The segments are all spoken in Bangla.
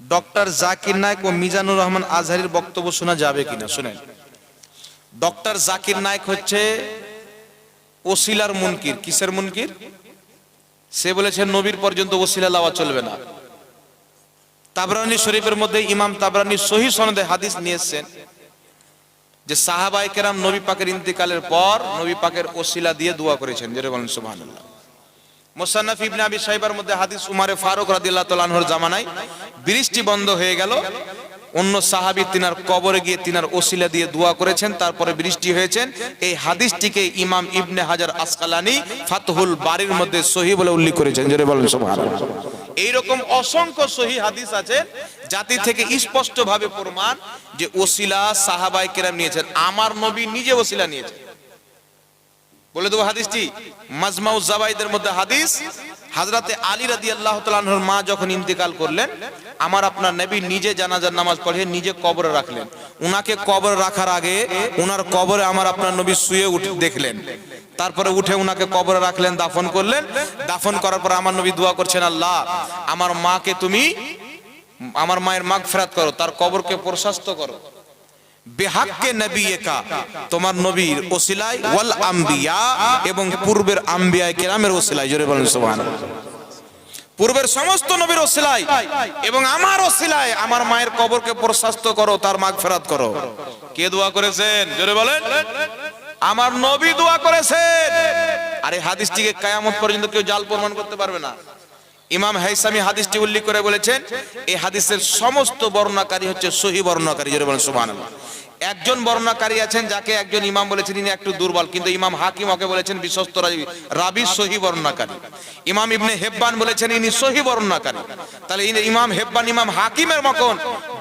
ডক্টর জাকির নায়ক ও মিজানুর রহমান আজহারির বক্তব্য শোনা যাবে কিনা? শুনেন। ডক্টর জাকির নায়ক হচ্ছে ওসিলার মুনকির। কিসের মুনকির? সে বলেছে, নবীর পর্যন্ত ওসিলা লাওয়া চলবে না। তাবরানি শরীফের মধ্যে ইমাম তাবরানি সহি সনদে হাদিস নিয়ে এসেছেন যে সাহাবাই কেরাম নবী পাকের ইন্তেকালের পর নবী পাকের ওসিলা দিয়ে দোয়া করেছেন। যেটা বলেন সুবহানাল্লাহ। মোসান্নাফ ইবনে আবি সাইবার মধ্যে হাদিস উমারে ফারুক রাদিয়াল্লাহু তাআলা আনহুর জামানায় বৃষ্টি বন্ধ হয়ে গেল। অন্য সাহাবী তিনার কবরে গিয়ে তিনার ওসিলা দিয়ে দোয়া করেছেন, তারপরে বৃষ্টি হয়েছেন। এই হাদিসটিকে ইমাম ইবনে হাজার আসকালানি ফাতহুল বাড়ির মধ্যে সহি বলে উল্লেখ করেছেন। যেটা বলেন, সুবহানাল্লাহ। এইরকম অসংখ্য সহি হাদিস আছে, জাতি থেকে স্পষ্ট ভাবে প্রমাণ যে ওসিলা সাহাবাই কেরাম নিয়েছেন। আমার নবী নিজে ওসিলা নিয়েছেন। বলে দেবো হাদিসটি। মাজমাউ জাবাইদের মধ্যে হাদিস, হাজরাতে আলী রাদি আল্লাহ তালাহর মা যখন ইন্তেকাল করলেন, আমার আপনার নবী নিজে জানাজার নামাজ পড়িয়ে নিজে কবরে রাখলেন। উনাকে কবর রাখার আগে উনার কবরে আমার আপনার নবী শুয়ে উঠে দেখলেন। তারপরে উঠে উনাকে কবরে রাখলেন, দাফন করলেন। দাফন করার পর আমার নবী দোয়া করছেন, আল্লাহ, আমার মাকে তুমি, আমার মায়ের মাগ ফেরাত করো, তার কবরকে প্রশস্ত করো। বেহাক্কে নবী একা। তোমার নবীর ওসিলাই ওয়াল আম্বিয়া এবং পূর্বের আম্বিয়া কেরামের ওসিলাই জোরে বলেন সুবহানাল্লাহ। পূর্বের সমস্ত নবীর ওসিলাই এবং আমার ওসিলাই আমার মায়ের কবরকে প্রশস্ত করো তার মাগ ফেরাত করো। কে দোয়া করেছেন? জোরে বলেন। আমার নবী দোয়া করেছেন। আরে হাদিসটিকে কায়ামত পর্যন্ত কেউ জাল প্রমাণ করতে পারবে না। ইমাম হাইসামি হাদিসটি উল্লেখ করে বলেছেন এই হাদিসের সমস্ত বর্ণনাকারী হচ্ছে সহি বর্ণনাকারী জোরে বলেন সুবহানাল্লাহ। একজন বর্ণনাকারী আছেন যাকে একজন ইমাম বলেছেন, ইনি একটু দুর্বল, কিন্তু ইমাম হাকিম ওকে বলেছেন বিশ্বস্ত রাবি সহি বর্ণনাকারী। ইমাম ইবনে হেব্বান বলেছেন ইনি সহি বর্ণনাকারী। তাহলে ইনি ইমাম হেব্বান, ইমাম হাকিমের মতন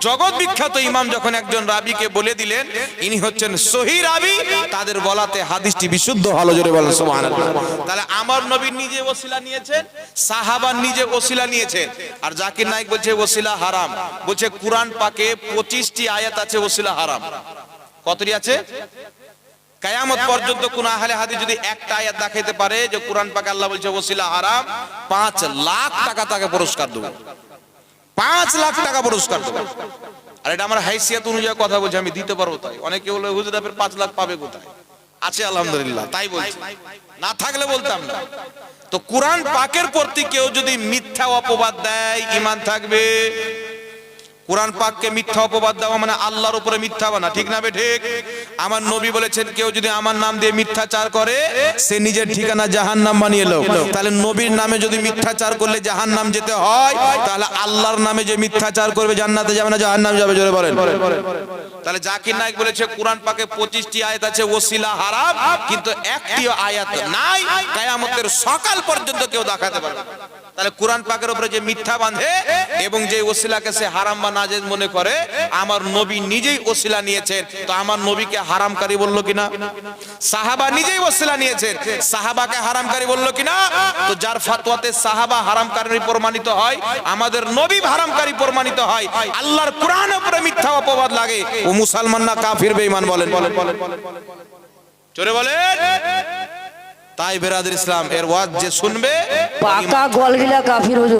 জগৎ বিখ্যাত ইমাম যখন একজন রাবিকে বলে দিলেন, ইনি হচ্ছেন সহি রাবি, তাদের বলাতে হাদিসটি বিশুদ্ধ হলো জোরে বলেন, সুবহানাল্লাহ। তাহলে আমার নবী নিজে ওসিলা নিয়েছেন সাহাবান নিজে ওসিলা নিয়েছেন, আর জাকির নাইক বলছে ওসিলা হারাম, বলছে কুরআন পাকে পঁচিশটি আয়াত আছে ওসিলা হারাম। কতটি আছে? কায়ামত পর্যন্ত কোন আহলে হাদিস যদি একটা আয়াত দেখাইতে পারে যে কোরআন পাকে আল্লাহ বলছে ওসিলা হারাম পাঁচ লাখ টাকা তাকে পুরস্কার দেবো। পাঁচ লাখ টাকা পুরস্কার দেবো। আর এটা আমার হাইসিয়াত অনুযায়ী কথা বলছি আমি দিতে পারব তাই। অনেকে বলে হুজুর আপের পাঁচ লাখ পাবে কোথায়? আছে আলহামদুলিল্লাহ তাই বলছি। না থাকলে বলতাম না। তো কোরআন পাকের প্রতি কেউ যদি মিথ্যা অপবাদ দেয় ইমান থাকবে। কোরআন পাককে মিথ্যা অপবাদ দেওয়া মানে আল্লাহর উপরে মিথ্যা বানা ঠিক না ঠিক? আমার নবী বলেছেন, কেউ যদি আমার নাম দিয়ে মিথ্যাচার করে, সে নিজের ঠিকানা জাহান নাম বানিয়ে লো তাহলে নবীর নামে যদি মিথ্যাচার করলে জাহান নাম যেতে হয়, তাহলে আল্লাহর নামে যে মিথ্যাচার করবে, জান্নাতে যাবে না জাহান নাম যাবে, জোরে বলেন। তাহলে জাকির নায়ক বলেছে, কোরআন পাকে পঁচিশটি আয়াত আছে, ওসিলা হারাম, কিন্তু একটিও আয়াত নাই, কায়ামতের সকাল পর্যন্ত কেউ দেখাতে পারবে। তাহলে কোরআন পাকের উপরে যে মিথ্যা বাঁধে এবং যে ওসিলাকে সে হারাম বা নাজেজ মনে করে, আমার নবী নিজেই ওসিলা নিয়েছেন। তো আমার নবীকে হারামকারী বলল কিনা? সাহাবা নিজেই ওসিলা নিয়েছেন। সাহাবাকে হারামকারী বলল কিনা? তো যার ফাতোয়াতে সাহাবা হারামকারী প্রমাণিত হয়, আমাদের নবী হারামকারী প্রমাণিত হয়। আল্লাহর কোরআনের উপরে মিথ্যা অপবাদ লাগে। ও মুসলমান না কাফির, বেঈমান বলেন। বলেন বলেন চলে বলেন। তাই বেরাদের ইসলাম এর ওয়াজ যে শুনবে পাকা গলগিলা কাফির